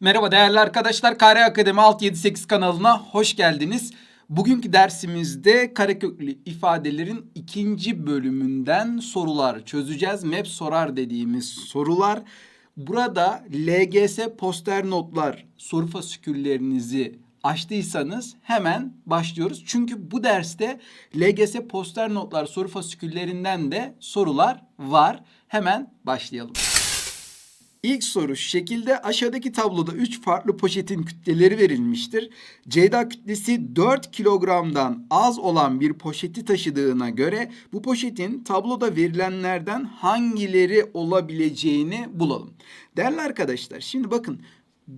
Merhaba değerli arkadaşlar. Kare Akademi 678 kanalına hoş geldiniz. Bugünkü dersimizde kareköklü ifadelerin ikinci bölümünden sorular çözeceğiz. Map sorar dediğimiz sorular. Burada LGS poster notlar soru fasiküllerinizi açtıysanız hemen başlıyoruz. Çünkü bu derste LGS poster notlar soru fasiküllerinden de sorular var. Hemen başlayalım. İlk soru şekilde aşağıdaki tabloda 3 farklı poşetin kütleleri verilmiştir. Ceyda kütlesi 4 kilogramdan az olan bir poşeti taşıdığına göre bu poşetin tabloda verilenlerden hangileri olabileceğini bulalım. Değerli arkadaşlar şimdi bakın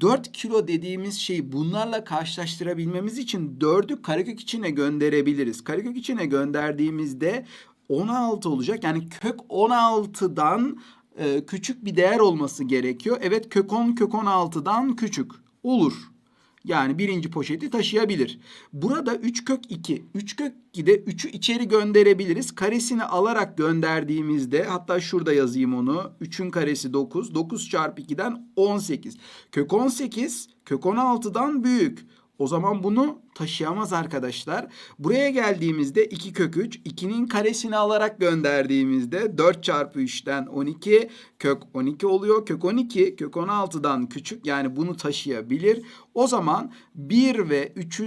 4 kilo dediğimiz şeyi bunlarla karşılaştırabilmemiz için 4'ü karekök içine gönderebiliriz. Karekök içine gönderdiğimizde 16 olacak. Yani kök 16'dan e, küçük bir değer olması gerekiyor. Evet kök 10 kök 16'dan küçük olur. Yani birinci poşeti taşıyabilir. Burada 3 kök 2. 3 kök 2'de 3'ü içeri gönderebiliriz. Karesini alarak gönderdiğimizde hatta şurada yazayım onu. 3'ün karesi 9. 9 çarpı 2'den 18. Kök 18 kök 16'dan büyük. O zaman bunu taşıyamaz arkadaşlar. Buraya geldiğimizde 2 kök 3, 2'nin karesini alarak gönderdiğimizde 4 çarpı 3'ten 12 kök 12 oluyor. Kök 12 kök 16'dan küçük yani bunu taşıyabilir. O zaman 1 ve 3.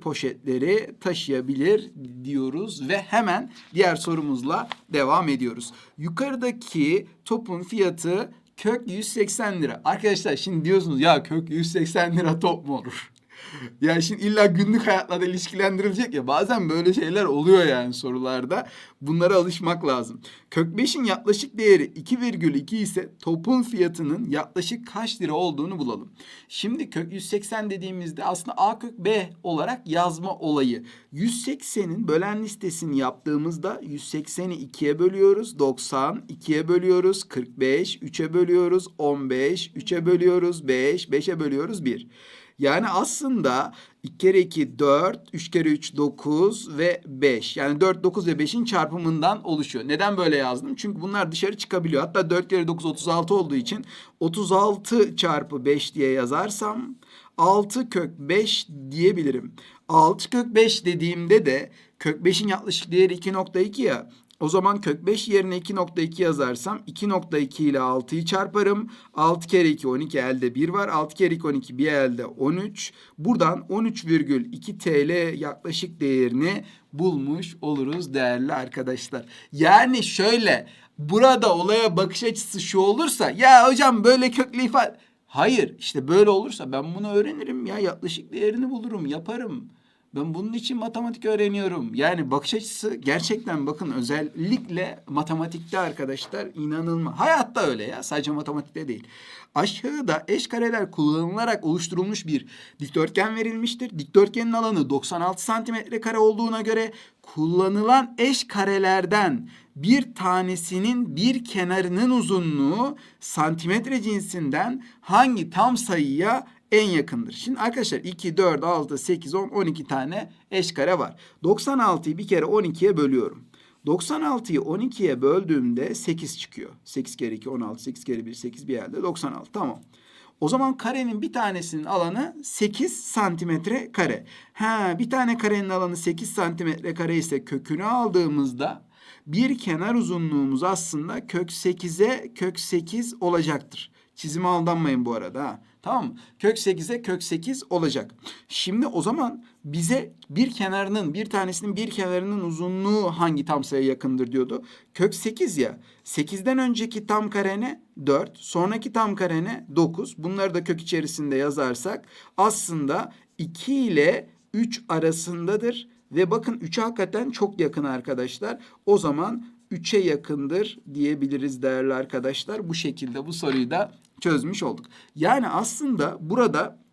poşetleri taşıyabilir diyoruz ve hemen diğer sorumuzla devam ediyoruz. Yukarıdaki topun fiyatı kök 180 lira. Arkadaşlar şimdi diyorsunuz ya kök 180 lira top mu olur? Yani şimdi illa günlük hayatla da ilişkilendirilecek ya bazen böyle şeyler oluyor yani sorularda. Bunlara alışmak lazım. Kök 5'in yaklaşık değeri 2,2 ise topun fiyatının yaklaşık kaç lira olduğunu bulalım. Şimdi kök 180 dediğimizde aslında A kök B olarak yazma olayı. 180'in bölen listesini yaptığımızda 180'i 2'ye bölüyoruz. 90 2'ye bölüyoruz. 45 3'e bölüyoruz. 15 3'e bölüyoruz. 5 5'e bölüyoruz 1. Yani aslında 2 kere 2 4, 3 kere 3 9 ve 5. Yani 4, 9 ve 5'in çarpımından oluşuyor. Neden böyle yazdım? Çünkü bunlar dışarı çıkabiliyor. Hatta 4 kere 9 36 olduğu için 36 çarpı 5 diye yazarsam 6 kök 5 diyebilirim. 6 kök 5 dediğimde de kök 5'in yaklaşık değeri 2.2 ya. O zaman kök 5 yerine 2.2 yazarsam 2.2 ile 6'yı çarparım. 6 kere 2 12 elde 1 var. 6 kere 2 12 bir elde 13. Buradan 13,2 TL yaklaşık değerini bulmuş oluruz değerli arkadaşlar. Yani şöyle burada olaya bakış açısı şu olursa ya hocam böyle köklü ifade Hayır işte böyle olursa ben bunu öğrenirim ya yaklaşık değerini bulurum yaparım. Ben bunun için matematik öğreniyorum. Yani bakış açısı gerçekten bakın özellikle matematikte arkadaşlar inanılmaz. Hayatta öyle ya sadece matematikte değil. Aşağıda eş kareler kullanılarak oluşturulmuş bir dikdörtgen verilmiştir. Dikdörtgenin alanı 96 santimetre kare olduğuna göre kullanılan eş karelerden bir tanesinin bir kenarının uzunluğu santimetre cinsinden hangi tam sayıya en yakındır. Şimdi arkadaşlar 2, 4, 6, 8, 10, 12 tane eş kare var. 96'yı bir kere 12'ye bölüyorum. 96'yı 12'ye böldüğümde 8 çıkıyor. 8 kere 2 16, 8 kere 1 8 bir yerde 96 tamam. O zaman karenin bir tanesinin alanı 8 santimetre kare. Ha bir tane karenin alanı 8 santimetre kare ise kökünü aldığımızda bir kenar uzunluğumuz aslında kök 8'e kök 8 olacaktır. Çizime aldanmayın bu arada ha. Tamam mı? Kök 8'e kök 8 olacak. Şimdi o zaman bize bir kenarının bir tanesinin bir kenarının uzunluğu hangi tam sayıya yakındır diyordu. Kök 8 ya. 8'den önceki tam karene 4. Sonraki tam karene 9. Bunları da kök içerisinde yazarsak aslında 2 ile 3 arasındadır. Ve bakın 3'e hakikaten çok yakın arkadaşlar. O zaman 3'e yakındır diyebiliriz değerli arkadaşlar. Bu şekilde bu soruyu da çözmüş olduk. Yani aslında burada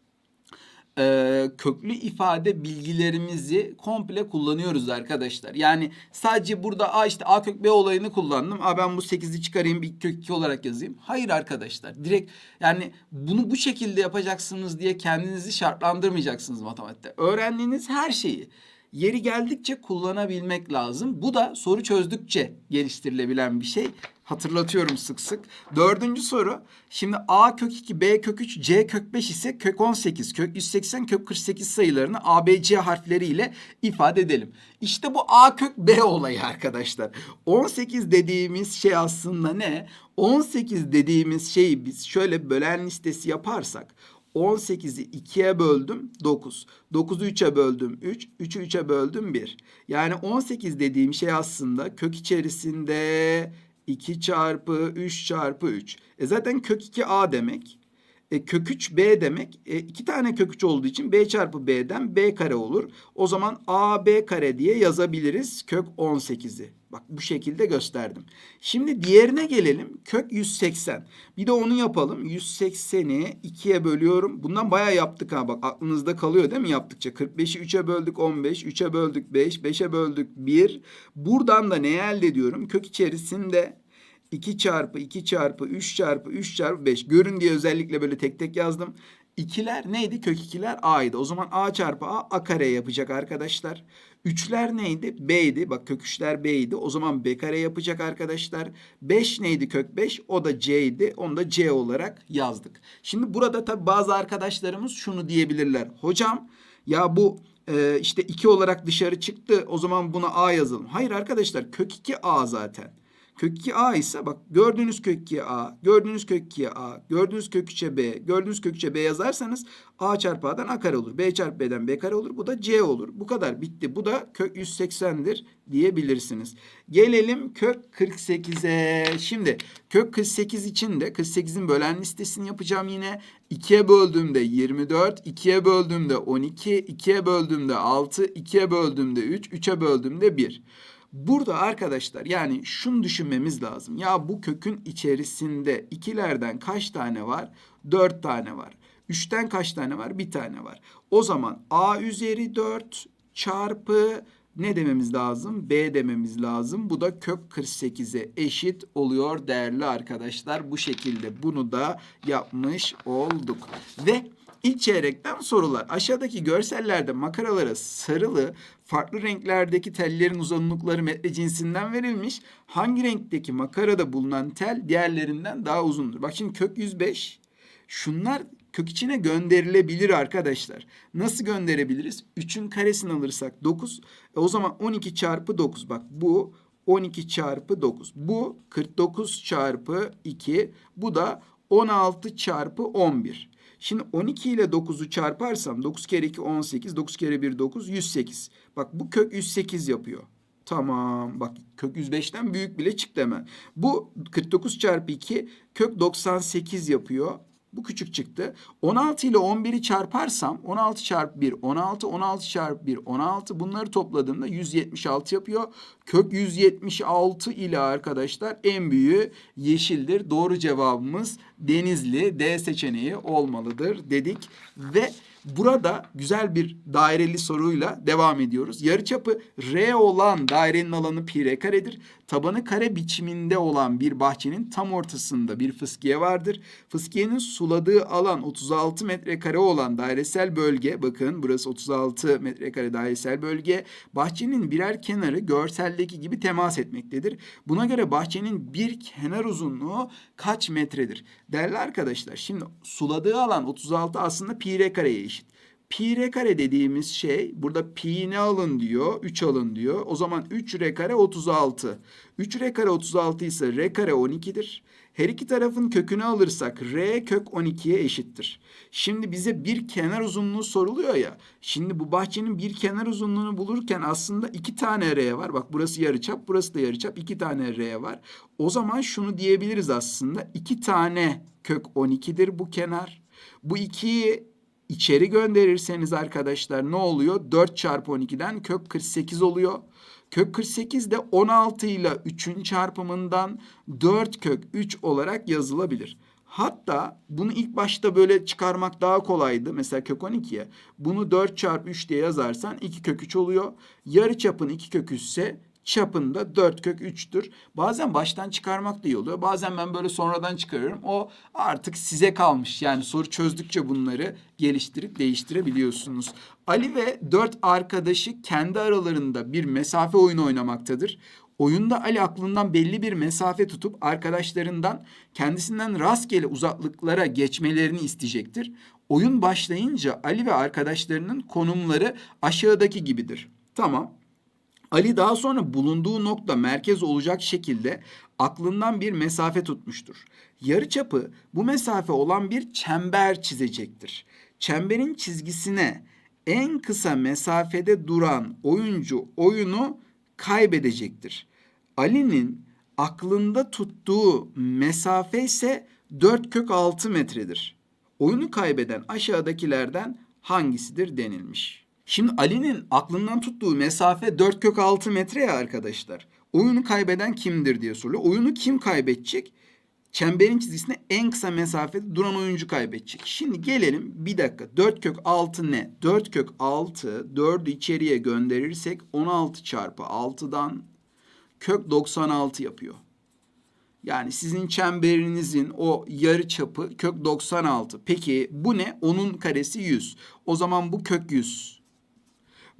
e, köklü ifade bilgilerimizi komple kullanıyoruz arkadaşlar. Yani sadece burada a işte a kök b olayını kullandım. A ben bu 8'i çıkarayım bir kök 2 olarak yazayım. Hayır arkadaşlar. Direkt yani bunu bu şekilde yapacaksınız diye kendinizi şartlandırmayacaksınız matematikte. Öğrendiğiniz her şeyi Yeri geldikçe kullanabilmek lazım. Bu da soru çözdükçe geliştirilebilen bir şey. Hatırlatıyorum sık sık. Dördüncü soru. Şimdi A kök 2, B kök 3, C kök 5 ise kök 18, kök 180, kök 48 sayılarını A, B, C harfleriyle ifade edelim. İşte bu A kök B olayı arkadaşlar. 18 dediğimiz şey aslında ne? 18 dediğimiz şeyi biz şöyle bölen listesi yaparsak 18'i 2'ye böldüm 9. 9'u 3'e böldüm 3. 3'ü 3'e böldüm 1. Yani 18 dediğim şey aslında kök içerisinde 2 çarpı 3 çarpı 3. E zaten kök 2a demek. E, kök 3 b demek. E, iki tane kök 3 olduğu için b çarpı b'den b kare olur. O zaman a b kare diye yazabiliriz kök 18'i. Bak bu şekilde gösterdim. Şimdi diğerine gelelim. Kök 180. Bir de onu yapalım. 180'i 2'ye bölüyorum. Bundan bayağı yaptık ha. Bak aklınızda kalıyor değil mi yaptıkça? 45'i 3'e böldük 15. 3'e böldük 5. 5'e böldük 1. Buradan da ne elde ediyorum? Kök içerisinde 2 çarpı 2 çarpı 3 çarpı 3 çarpı 5. Görün diye özellikle böyle tek tek yazdım. İkiler neydi? Kök ikiler a'ydı. O zaman a çarpı a a kare yapacak arkadaşlar. Üçler neydi? B'ydi. Bak kök üçler B'ydi. O zaman B kare yapacak arkadaşlar. 5 neydi kök 5? O da C'ydi. Onu da C olarak yazdık. Şimdi burada tabi bazı arkadaşlarımız şunu diyebilirler. Hocam ya bu e, işte 2 olarak dışarı çıktı. O zaman buna A yazalım. Hayır arkadaşlar kök 2 A zaten. Kök 2a ise bak gördüğünüz kök 2a, gördüğünüz kök 2a, gördüğünüz kök 3'e b, gördüğünüz kök 3'e b yazarsanız a çarpı a'dan a kare olur. b çarpı b'den b kare olur. Bu da c olur. Bu kadar bitti. Bu da kök 180'dir diyebilirsiniz. Gelelim kök 48'e. Şimdi kök 48 için de 48'in bölen listesini yapacağım yine. 2'ye böldüğümde 24, 2'ye böldüğümde 12, 2'ye böldüğümde 6, 2'ye böldüğümde 3, 3'e böldüğümde 1. Burada arkadaşlar yani şunu düşünmemiz lazım. Ya bu kökün içerisinde ikilerden kaç tane var? Dört tane var. Üçten kaç tane var? Bir tane var. O zaman a üzeri dört çarpı ne dememiz lazım? B dememiz lazım. Bu da kök 48'e eşit oluyor değerli arkadaşlar. Bu şekilde bunu da yapmış olduk. Ve İlk çeyrekten sorular. Aşağıdaki görsellerde makaralara sarılı farklı renklerdeki tellerin uzunlukları metre cinsinden verilmiş. Hangi renkteki makarada bulunan tel diğerlerinden daha uzundur? Bak şimdi kök 105. Şunlar kök içine gönderilebilir arkadaşlar. Nasıl gönderebiliriz? 3'ün karesini alırsak 9. E o zaman 12 çarpı 9. Bak bu 12 çarpı 9. Bu 49 çarpı 2. Bu da 16 çarpı 11. Şimdi 12 ile 9'u çarparsam 9 kere 2 18, 9 kere 1 9, 108. Bak bu kök 108 yapıyor. Tamam bak kök 105'ten büyük bile çıktı hemen. Bu 49 çarpı 2 kök 98 yapıyor. Bu küçük çıktı. 16 ile 11'i çarparsam 16 çarpı 1 16 16 çarpı 1 16 bunları topladığımda 176 yapıyor. Kök 176 ile arkadaşlar en büyüğü yeşildir. Doğru cevabımız Denizli D seçeneği olmalıdır dedik ve Burada güzel bir daireli soruyla devam ediyoruz. Yarıçapı R olan dairenin alanı pi r karedir. Tabanı kare biçiminde olan bir bahçenin tam ortasında bir fıskiye vardır. Fıskiyenin suladığı alan 36 metrekare olan dairesel bölge. Bakın burası 36 metrekare dairesel bölge. Bahçenin birer kenarı görseldeki gibi temas etmektedir. Buna göre bahçenin bir kenar uzunluğu kaç metredir? Değerli arkadaşlar şimdi suladığı alan 36 aslında pi r kareye eşit. Pi r kare dediğimiz şey burada pi ne alın diyor? 3 alın diyor. O zaman 3 r kare 36. 3 r kare 36 ise r kare 12'dir. Her iki tarafın kökünü alırsak r kök 12'ye eşittir. Şimdi bize bir kenar uzunluğu soruluyor ya. Şimdi bu bahçenin bir kenar uzunluğunu bulurken aslında iki tane r var. Bak burası yarıçap, burası da yarıçap. iki tane r var. O zaman şunu diyebiliriz aslında. iki tane kök 12'dir bu kenar. Bu ikiyi içeri gönderirseniz arkadaşlar ne oluyor? 4 çarpı 12'den kök 48 oluyor. Kök 48 de 16 ile 3'ün çarpımından 4 kök 3 olarak yazılabilir. Hatta bunu ilk başta böyle çıkarmak daha kolaydı. Mesela kök 12'ye. Bunu 4 çarpı 3 diye yazarsan 2 kök 3 oluyor. Yarı çapın 2 kök 3 ise çapında 4 kök 3'tür. Bazen baştan çıkarmak da iyi oluyor. Bazen ben böyle sonradan çıkarıyorum. O artık size kalmış. Yani soru çözdükçe bunları geliştirip değiştirebiliyorsunuz. Ali ve dört arkadaşı kendi aralarında bir mesafe oyunu oynamaktadır. Oyunda Ali aklından belli bir mesafe tutup arkadaşlarından kendisinden rastgele uzaklıklara geçmelerini isteyecektir. Oyun başlayınca Ali ve arkadaşlarının konumları aşağıdaki gibidir. Tamam. Ali daha sonra bulunduğu nokta merkez olacak şekilde aklından bir mesafe tutmuştur. Yarıçapı bu mesafe olan bir çember çizecektir. Çemberin çizgisine en kısa mesafede duran oyuncu oyunu kaybedecektir. Ali'nin aklında tuttuğu mesafe ise 4 kök 6 metredir. Oyunu kaybeden aşağıdakilerden hangisidir denilmiş. Şimdi Ali'nin aklından tuttuğu mesafe 4 kök 6 metre ya arkadaşlar. Oyunu kaybeden kimdir diye soruluyor. Oyunu kim kaybedecek? Çemberin çizgisine en kısa mesafede duran oyuncu kaybedecek. Şimdi gelelim bir dakika. 4 kök 6 ne? 4 kök 6 4'ü içeriye gönderirsek 16 çarpı 6'dan kök 96 yapıyor. Yani sizin çemberinizin o yarı çapı kök 96. Peki bu ne? Onun karesi 100. O zaman bu kök 100.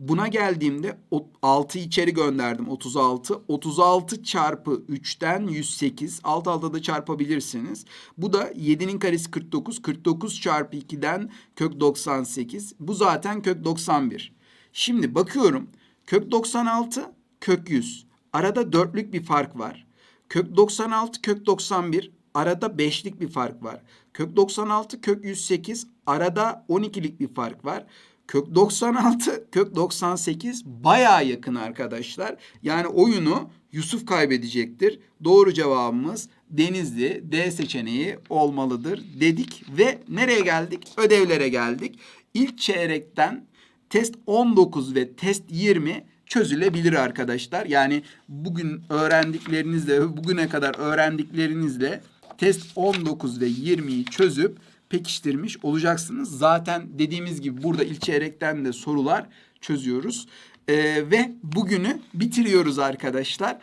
Buna geldiğimde 6 içeri gönderdim 36. 36 çarpı 3'ten 108. Alt alta da çarpabilirsiniz. Bu da 7'nin karesi 49. 49 çarpı 2'den kök 98. Bu zaten kök 91. Şimdi bakıyorum. Kök 96 kök 100. Arada dörtlük bir fark var. Kök 96 kök 91 arada beşlik bir fark var. Kök 96 kök 108 arada 12'lik bir fark var. Kök 96 kök 98 bayağı yakın arkadaşlar. Yani oyunu Yusuf kaybedecektir. Doğru cevabımız Denizli D seçeneği olmalıdır dedik ve nereye geldik? Ödevlere geldik. İlk çeyrekten test 19 ve test 20 çözülebilir arkadaşlar. Yani bugün öğrendiklerinizle bugüne kadar öğrendiklerinizle test 19 ve 20'yi çözüp pekiştirmiş olacaksınız. Zaten dediğimiz gibi burada ilk çeyrekten de sorular çözüyoruz. Ee, ve bugünü bitiriyoruz arkadaşlar.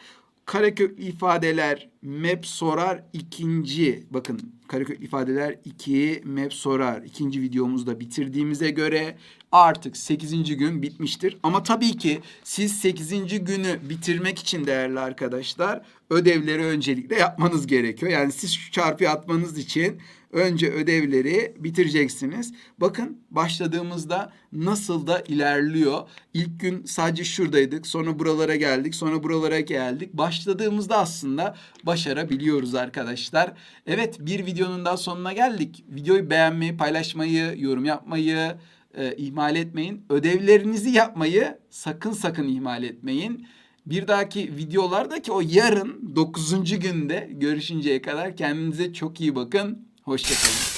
Kareköklü ifadeler map sorar ikinci bakın kareköklü ifadeler 2 map sorar ikinci videomuzda bitirdiğimize göre artık 8. gün bitmiştir. Ama tabii ki siz 8. günü bitirmek için değerli arkadaşlar ödevleri öncelikle yapmanız gerekiyor. Yani siz şu çarpıyı atmanız için önce ödevleri bitireceksiniz. Bakın başladığımızda nasıl da ilerliyor. İlk gün sadece şuradaydık. Sonra buralara geldik. Sonra buralara geldik. Başladığımızda aslında başarabiliyoruz arkadaşlar. Evet bir videonun daha sonuna geldik. Videoyu beğenmeyi, paylaşmayı, yorum yapmayı e, ihmal etmeyin. Ödevlerinizi yapmayı sakın sakın ihmal etmeyin. Bir dahaki videolardaki o yarın 9. günde görüşünceye kadar kendinize çok iyi bakın. Hoşçakalın.